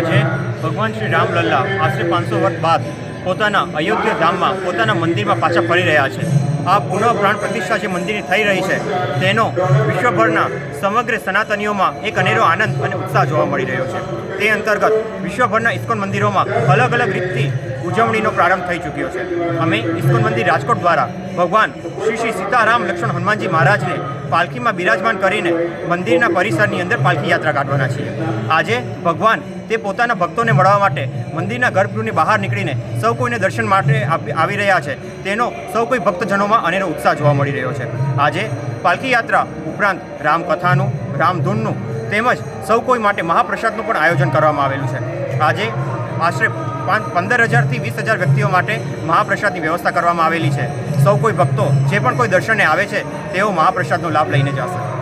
આજે ભગવાન શ્રી રામલલ્લા આશરે પાંચસો વર્ષ બાદ પોતાના અયોધ્યા ધામમાં, પોતાના મંદિરમાં પાછા ફરી રહ્યા છે. આ પુનઃ પ્રાણ પ્રતિષ્ઠા જે મંદિરની થઈ રહી છે, તેનો વિશ્વભરના સમગ્ર સનાતનીઓમાં એક અનેરો આનંદ અને ઉત્સાહ જોવા મળી રહ્યો છે. તે અંતર્ગત વિશ્વભરના ઇસ્કોન મંદિરોમાં અલગ અલગ રીતથી ઉજવણીનો પ્રારંભ થઈ ચૂક્યો છે. અમે ઇસ્કોન મંદિર રાજકોટ દ્વારા ભગવાન શ્રી શ્રી સીતારામ લક્ષ્મણ હનુમાનજી મહારાજને પાલખીમાં બિરાજમાન કરીને મંદિરના પરિસરની અંદર પાલખી યાત્રા કાઢવાના છીએ. આજે ભગવાન તે પોતાના ભક્તોને મળવા માટે મંદિરના ગર્ભગૃહની બહાર નીકળીને સૌ કોઈને દર્શન માટે આવી રહ્યા છે. તેનો સૌ કોઈ ભક્તજનોમાં અનેરો ઉત્સાહ જોવા મળી રહ્યો છે. આજે પાલખી યાત્રા ઉપરાંત રામકથાનું, રામધૂનનું તેમજ સૌ કોઈ માટે મહાપ્રસાદનું પણ આયોજન કરવામાં આવેલું છે. આજે આશરે પાંચ પંદર હજારથી વીસ હજાર વ્યક્તિઓ માટે મહાપ્રસાદની વ્યવસ્થા કરવામાં આવેલી છે. સૌ કોઈ ભક્તો જે પણ કોઈ દર્શને આવે છે, તેઓ મહાપ્રસાદનો લાભ લઈને જશે